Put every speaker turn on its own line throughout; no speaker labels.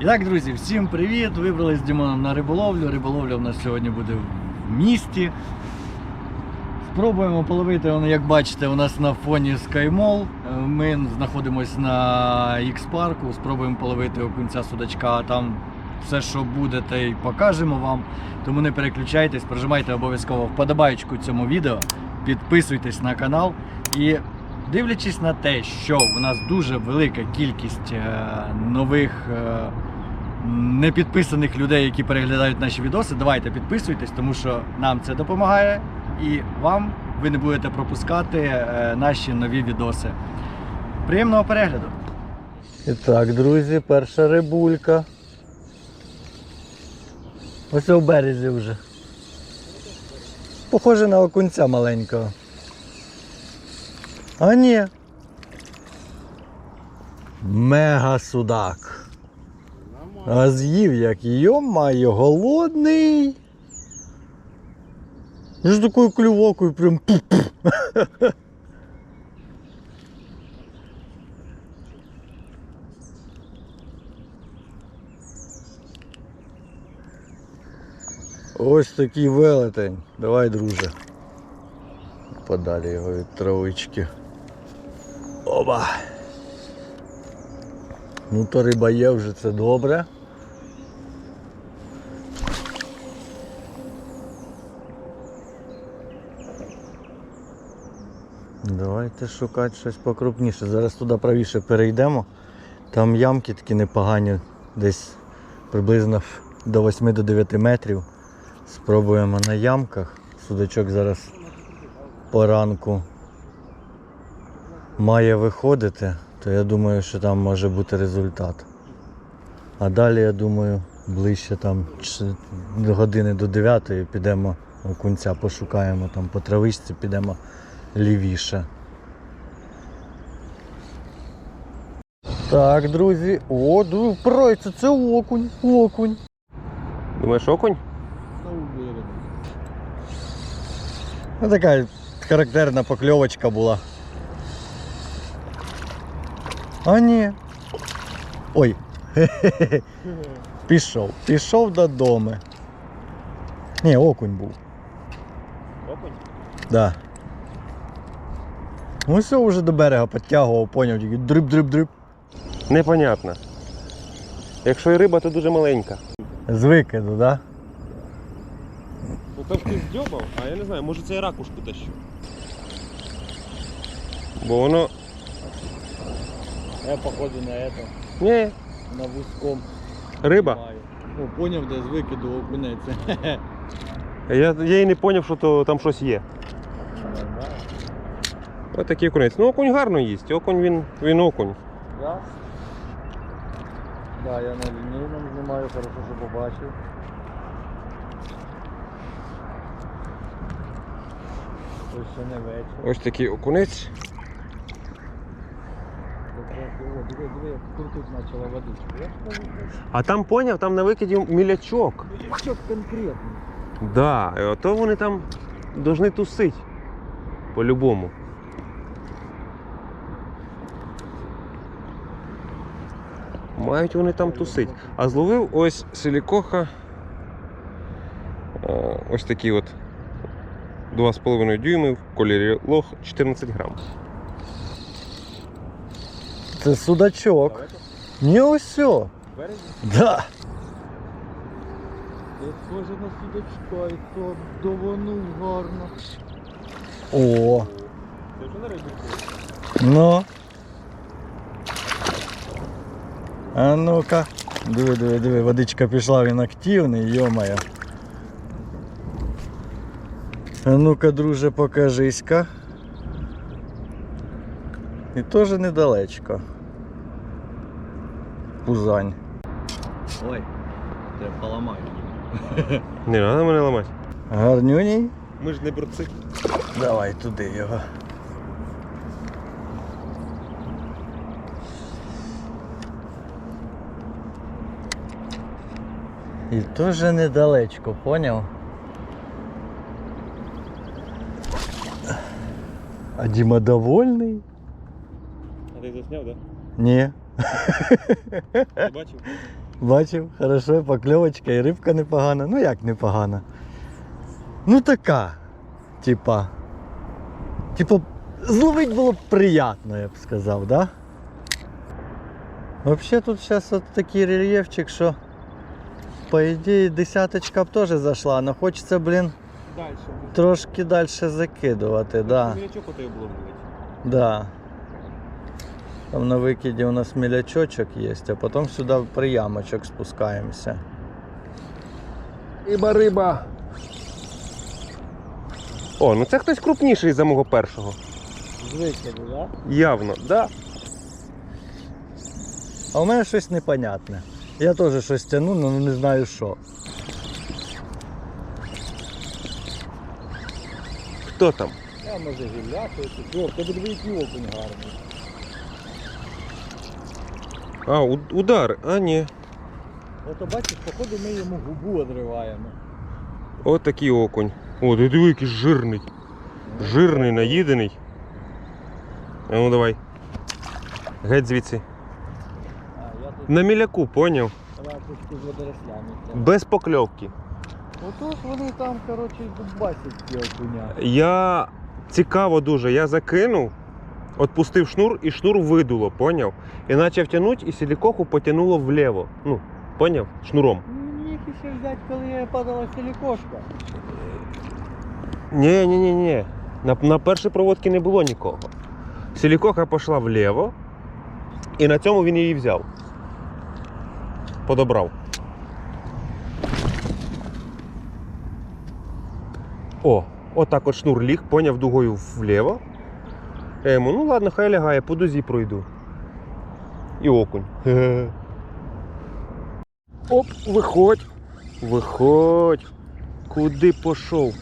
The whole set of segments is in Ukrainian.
І так, друзі, всім привіт! Вибрали з Дімоном на риболовлю. Риболовля у нас сьогодні буде в місті. Спробуємо половити, як бачите, у нас на фоні SkyMall. Ми знаходимося на X-парку, спробуємо половити окунця судачка, а там все, що буде, те й покажемо вам. Тому не переключайтесь, прожимайте обов'язково вподобайку цьому відео, підписуйтесь на канал і дивлячись на те, що у нас дуже велика кількість е, нових е, непідписаних людей, які переглядають наші відоси, давайте підписуйтесь, тому що нам це допомагає і вам ви не будете пропускати е, наші нові відоси. Приємного перегляду! І так, друзі, перша рибулька. Ось у березі вже. Похоже на окунця маленького. А ні. Мега судак. А з'їв як йо-майо, голодний. Я ж такою клювокою прям пух-пух. Ось такий велетень. Давай, друже. Подалі його від травички. Оба. Ну то риба є вже це добре. Давайте шукати щось покрупніше. Зараз туди правіше перейдемо. Там ямки такі непогані, десь приблизно до 8 до 9 метрів. Спробуємо на ямках. Судачок зараз поранку має виходити, то я думаю, що там може бути результат. А далі, я думаю, ближче там години до 9 підемо окунця, пошукаємо там по травичці, підемо лівіше. Так, друзі, о, ду- пройце, це окунь, окунь.
Думаєш, окунь?
Ну, така характерна покльовочка була. А ні. Ой. Пішов. Пішов додому. Ні, окунь був.
Окунь?
Да. Ну все вже до берега підтягував, поняв, тільки дриб-дриб-дриб.
Непонятно. Якщо і риба, то дуже маленька.
З викиду, да?
Ну то хтось здьобав, а я не знаю, може це я ракушку тащу. Бо воно.
Я походу на это,
Ні,
на вузьком.
риба.
Ну, поняв, де з викиду окунеться.
Я, я і не зрозумів, що то, там щось є. Ось такий окунець. Ну окунь гарно їсть. Окунь він, він окунь.
Да? Да, я на лінійному знімаю, хорошо, що побачив. Ось ще не вечір.
Ось такий окунець.
Диви, диви, як почала водичку. Я ж кажу,
А там поняв, там на викиді мілячок.
що конкретно.
Да, і ото вони там повинні тусити. По-любому. Мають вони там тусить. А зловив ось силікоха. е, Ось такий от 2,5 дюйми в кольорі лох 14 грам.
Це судачок. Не усьо. Да. Це схоже на судачка, і то даванув гарно. О,
Ти вже на рибі?
ну. А ну-ка. Диви, диви, диви, водичка пішла, він активний, йомає. А ну-ка, друже, покажись-ка. І теж недалечко. Пузань. Ой, тебе поламаю.
Не треба мене ламати.
Гарнюній.
Ми ж не борци.
Давай туди його. І теж недалечко, поняв? А Діма довольний?
А ти засняв, так?
Ні.
Ти бачив?
Бачив, хорошо, покльовочка і рибка непогана. Ну як непогана? Ну така. Типа. Типа, зловить було б приємно, я б сказав, да? Взагалі тут зараз от такий рельєфчик, що по ідеї десяточка б теж зайшла, але хочеться, блін,
Далі.
трошки далі закидувати, да.
Мілячок.
Да. Там на викиді у нас мілячочок є, а потім сюди в приямочок спускаємося.
Риба, риба. О, ну це хтось крупніший за мого першого.
З викиду, так?
Явно, да.
А у мене щось непонятне. Я теж щось тяну, але не знаю що.
Хто там?
Я може гілляти, о, тебе двоїтній окунь гарний.
А, у- удар. А, ні.
Ото бачиш, походу ми йому губу одриваємо.
От такий окунь. О, ти диви, який жирний. Жирний, наїдений. А ну давай. Геть звідси. На міляку, поняв?
ракушки з водорослями.
Без покльовки.
Отож вони там, коротше, дубасять ті окуня.
Я цікаво дуже, я закинув, отпустив шнур і шнур видуло, поняв? І почав тягнути, і силікоху потягнуло вліво. Ну, поняв? Шнуром.
Міг ще взяти, коли я падала силікошка.
Ні, ні, ні, ні. На, на першій проводці не було нікого. Силікоха пішла вліво, і на цьому він її взяв. Подобрав. О, отак от шнур ліг, поняв дугою вліво. Я йому, ну ладно, хай лягає, по дузі пройду. І окунь. Оп, виходь. Виходь. Куди пішов?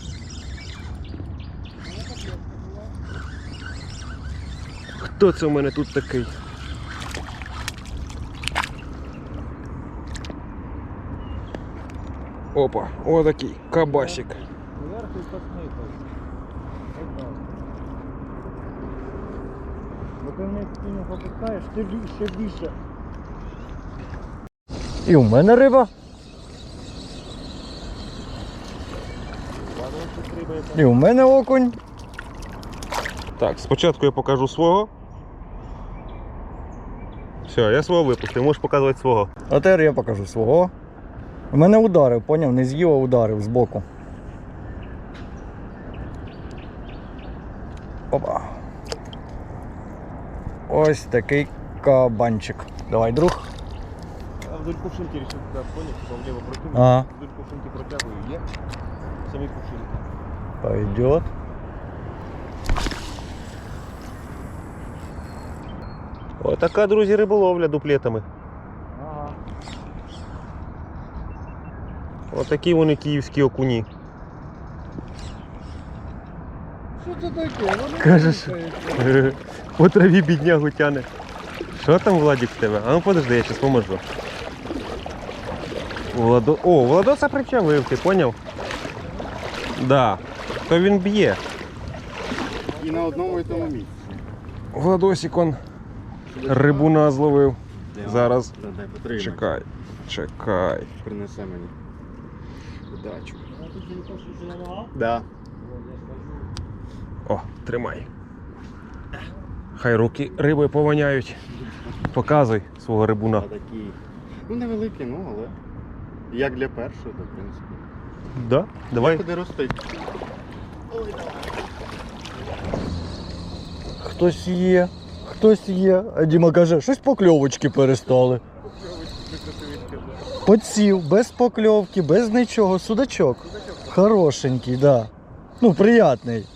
Хто це у мене тут такий? Опа, отакий кабасик.
Зверху і вниз спину попускаєш, ти ще більше. І у мене риба. І у мене окунь.
Так, спочатку я покажу свого. Все, я свого випустив, можеш показувати свого.
А тепер я покажу свого. У мене ударив, поняв, не з'їв, а ударив збоку. Опа. Ось такий кабанчик. Давай, друг.
А вдоль кувшинки рішив туди поняв, типа вліво прокинув.
Ага.
Вдоль кувшинки протягую, є. Самі кувшинки.
Пойдет.
Отака, друзі, риболовля дуплетами. Отакі вони київські окуні.
Що це таке? Вони
Кажеш. По траві біднягу тяне. Що там, Владик, в тебе? А ну подожди, я зараз поможу. Владо... О, Владоса причавив, ти поняв? Да. То він б'є.
І на одному і тому місці.
Владосик он рибуна зловив. Зараз. Чекай. Чекай.
Принесе мені. Удачу. Да.
О, тримай. Хай руки рибою повоняють. Показуй свого рибуна.
Ну невеликі, ну але. Як для першого, то в принципі.
Да? Давай.
Куди ростить?
Хтось є, хтось є. А Діма каже, щось покльовочки перестали. Подсів, без покльовки, без нічого, судачок. Хорошенький, да. Ну, приятний.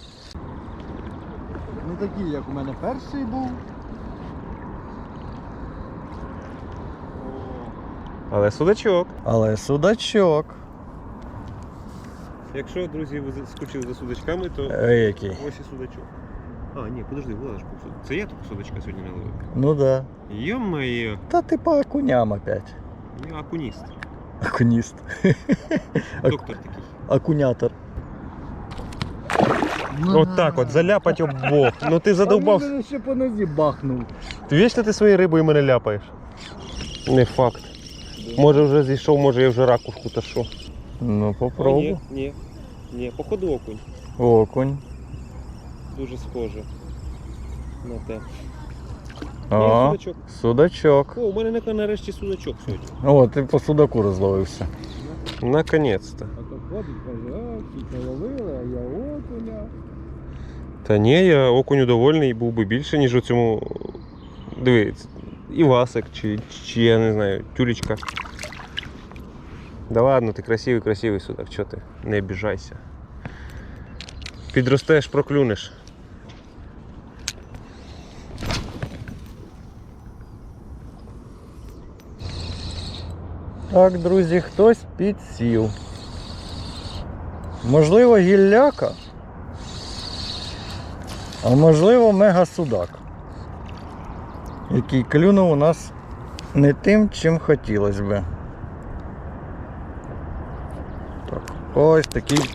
Не такий, як у мене перший був.
Але судачок.
Але судачок.
Якщо, друзі, ви скучили за судачками, то
Е, який.
ось і судачок. А, ні, подожди, Влада ж Це я тут судачка сьогодні не ловив.
Ну да.
Йо-моє,
Та ти по окуням опять.
Я окуніст.
Окуніст.
Доктор такий.
Окунятор.
От так от, заляпать обох. Ну ти задовбав.
Він ще по нозі бахнув.
Ти вічно ти своєю рибою мене ляпаєш? Не факт. Може вже зійшов, може я вже ракушку та що.
Ну,
Ні,
попробуй.
ні, ні, походу окунь.
Окунь.
Дуже схоже. На те.
А,
судачок.
судачок.
О, у мене на- нарешті судачок сьогодні.
О, ти по судаку розловився.
Наконець-то.
А то ходить, каже, а, тільки ловили, а я окуня.
Та ні, я окуню довольний, був би більше, ніж у цьому. Ц- Івасик чи, чи я не знаю, тюлечка. Да ладно, ти красивий, красивий судак, чого ти? Не обіжайся. Підростеш, проклюнеш.
Так, друзі, хтось підсів. Можливо, гілляка. А можливо, мегасудак. Який клюнув у нас не тим, чим хотілося би. Так, ось такий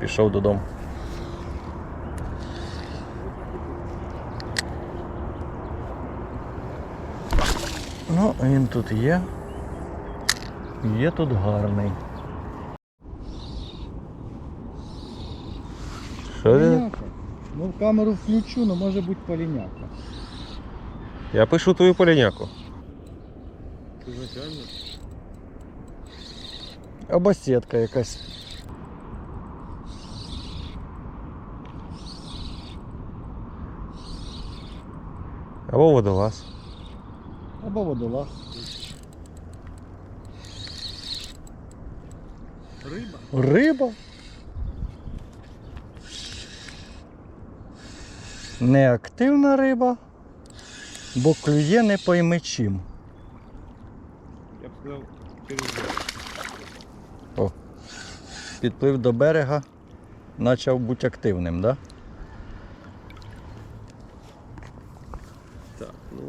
пішов додому. Ну, він тут є. Є тут гарний.
Що ти?
Поліняка. Ну, камеру включу, але може бути поліняка.
Я пишу твою поліняку.
Ти Або сітка якась.
Або водолаз.
Або водолаз. Риба. Риба. Неактивна риба, бо клює не пойми чим.
Я б сказав, через
Підплив до берега, почав бути активним, да?
Так, ну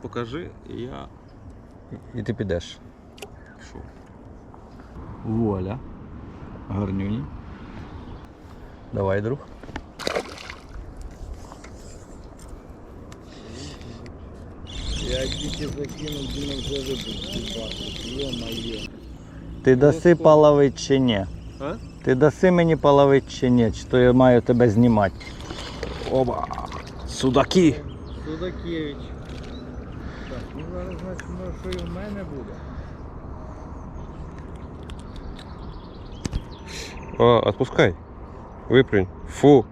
покажи, і я
І ти підеш. Вуаля. Гарнюні. Давай, друг. Я тільки закинув, він вже вибух. Ти даси половить чи ні?
А?
Ти даси мені половить чи ні? Чи то я маю тебе знімати?
Оба! Судаки!
Судакевич. Так, ну зараз значить, що і в мене буде.
А, отпускай. Выплюнь. Фу.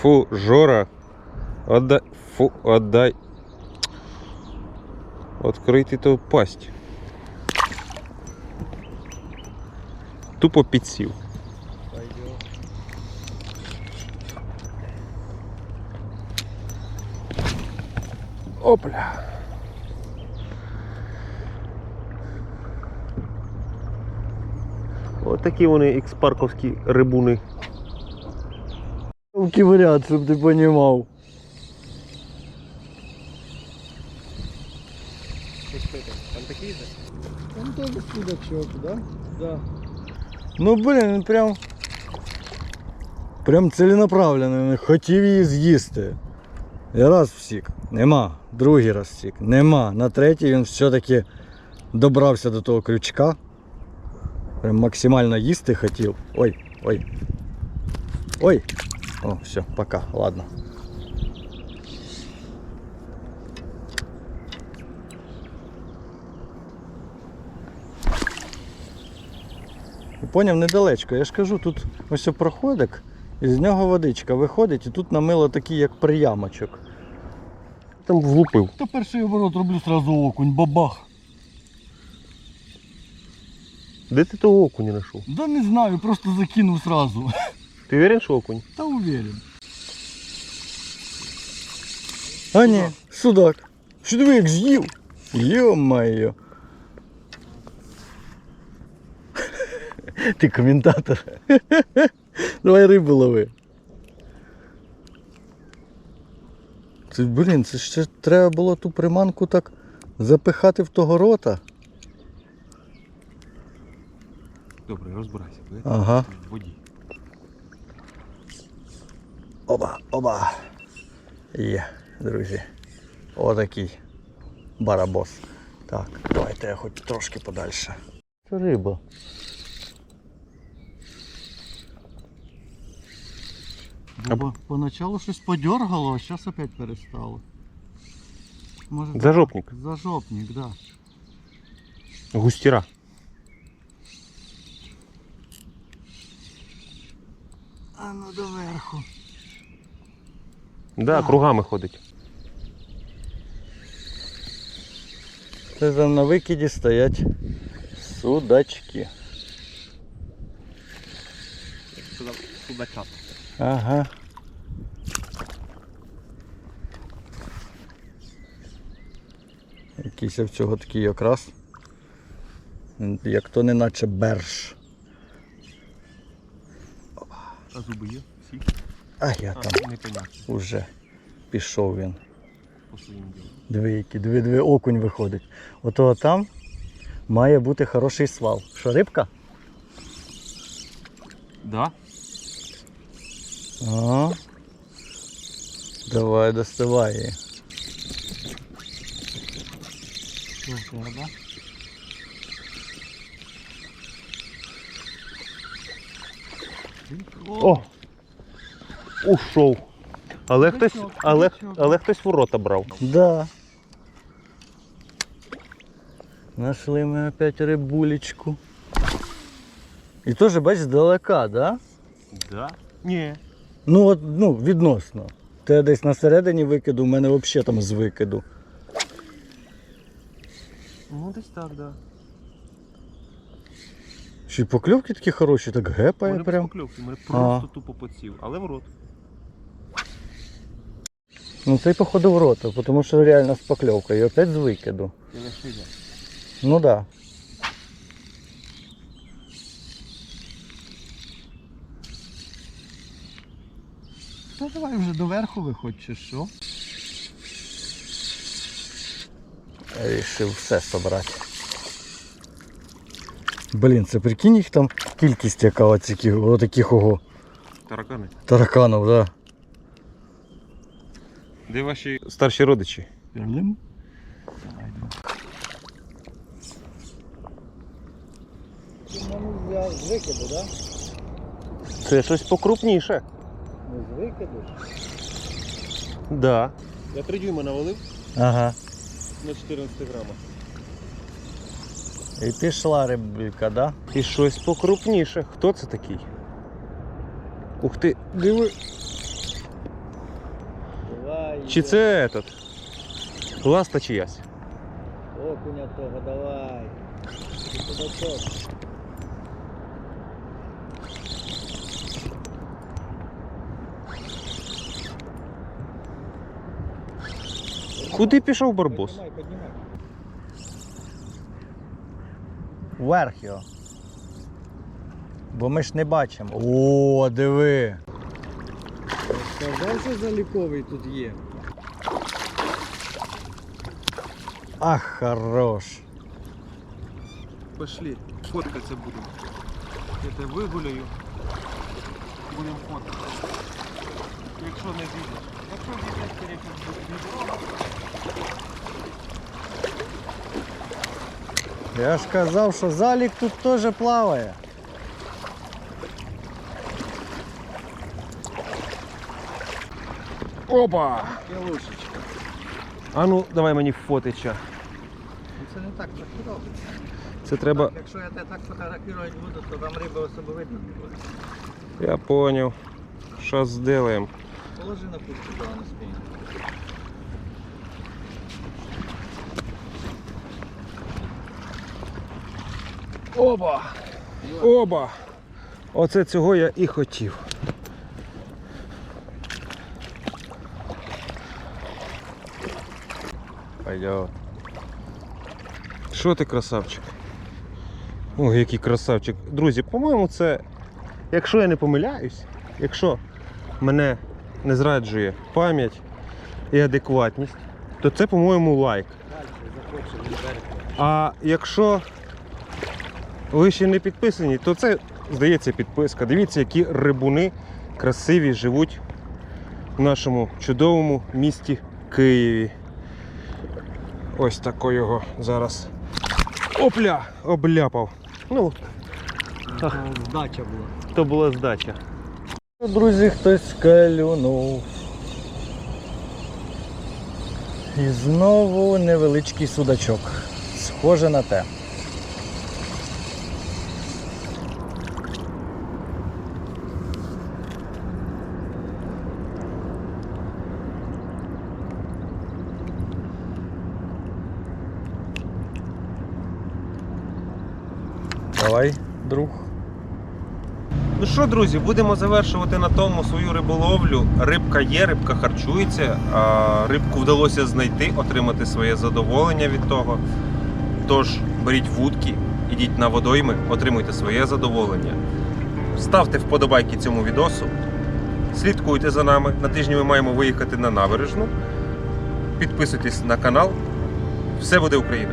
Фу, Жора. Отдай. Фу, отдай. Открий ти ту пасть. Тупо підсів. Опля. Ось такі вони експарковські рибуни.
Ківряд, щоб ти понімав.
Там такі же?
Там тоже судачок, да? Да. Ну блін, він прям. Прям ціленаправлено, він хотів її з'їсти. Я раз всік. Нема. Другий раз всік. Нема. На третій він все-таки добрався до того крючка. Прям максимально їсти хотів. Ой, ой. Ой. О, все, пока, ладно. Поняв, недалечко. Я ж кажу, тут ось проходик, і з нього водичка виходить, і тут намило такий, як приямочок.
Там влупив.
Та перший оборот роблю сразу окунь, бабах.
Де ти того окуня знайшов?
Да не знаю, просто закинув сразу.
Ти уверен, що окунь?
Та уверен. А ні, судак. Що диви, як з'їв? Йо-моє. Ти коментатор. Давай рибу лови. Це, блін, це ще треба було ту приманку так запихати в того рота.
Добре, розбирайся.
Ага.
В воді.
Оба, оба. Є, друзі. Отакий барабос. Так, давайте я хоч трошки подальше. Це риба. Бо поначалу щось подергало, а зараз опять перестало. Може,
Зажопник.
Зажопник, да.
Густіра.
А ну доверху.
Да, кругами ходить.
Це там на викиді стоять судачки.
Судачат.
Ага. Якийсь в цього такий окрас. Як то не наче берж.
А зуби є? Всі?
А я там
непонятно.
уже пішов він.
По своїм ділам.
Диви, який, диви, диви, окунь виходить. Ото там має бути хороший свал. Що, рибка?
Да?
Ага. Давай, доставай її.
О! Ушов. Але хтось, але, але хтось ворота брав.
Да. Нашли ми опять рибулечку. І теж, бач, здалека, да?
Да? Ні.
Ну, от, ну, відносно. Те десь на середині викиду, у мене взагалі там з викиду.
Ну десь так, да.
Й покльовки такі хороші, так гепає
Мене
прям.
покльовки, мене просто тупо поців, але в рот.
Ну це й походу в рота, тому що реально з покльовкою. І опять з викиду.
Я не.
Ну да. Та давай вже доверху виходь, чи що? Рішив все собрати. Блін, це прикинь їх там кількість яка оціких, отаких ого
Таракани.
тараканів, да.
Де ваші старші родичі?
Перлим? З викиду, так?
Це щось покрупніше.
Не з викиду?
Да. Я три дюйма навалив
Ага.
на 14 грамах.
І пішла рибка, да?
І щось покрупніше. Хто це такий? Ух ти, диви.
Давай.
Чи це этот? Ласта чиясь?
Окуня того, давай.
Куди пішов барбос?
Піднімай, піднімай. Вверх його. Бо ми ж не бачимо. О, диви. Сказав, що заліковий тут є. Ах, хорош.
Пошли, фоткатися будемо. Я тебе вигуляю. Будемо фоткатися. Якщо не зійдеш. Якщо не дорога.
Я ж казав, що залік тут теж плаває.
Опа!
Кілушечка.
А ну, давай мені фотича.
Це не так так і робиться.
Це треба.
Якщо я тебе так фотографувати буду, то там риби особо видно не буде.
Я понял. Щас сделаем.
Положи на пушку, коли на спині.
Оба! Оба! Оце цього я і хотів.
Пойдет.
Що ти красавчик? Ой, який красавчик. Друзі, по-моєму, це, якщо я не помиляюсь, якщо мене не зраджує пам'ять і адекватність, то це, по-моєму, лайк. А якщо ви ще не підписані, то це, здається, підписка. Дивіться, які рибуни красиві живуть в нашому чудовому місті Києві. Ось тако його зараз. Опля! Обляпав. Ну,
Здача була.
то була здача.
Друзі, хтось калюнув. І знову невеличкий судачок. Схоже на те. Давай, друг.
Ну що, друзі, будемо завершувати на тому свою риболовлю. Рибка є, рибка харчується. Рибку вдалося знайти, отримати своє задоволення від того. Тож беріть вудки, ідіть на водойми, отримуйте своє задоволення. Ставте вподобайки цьому відосу. Слідкуйте за нами. На тижні ми маємо виїхати на набережну. Підписуйтесь на канал. Все буде Україна!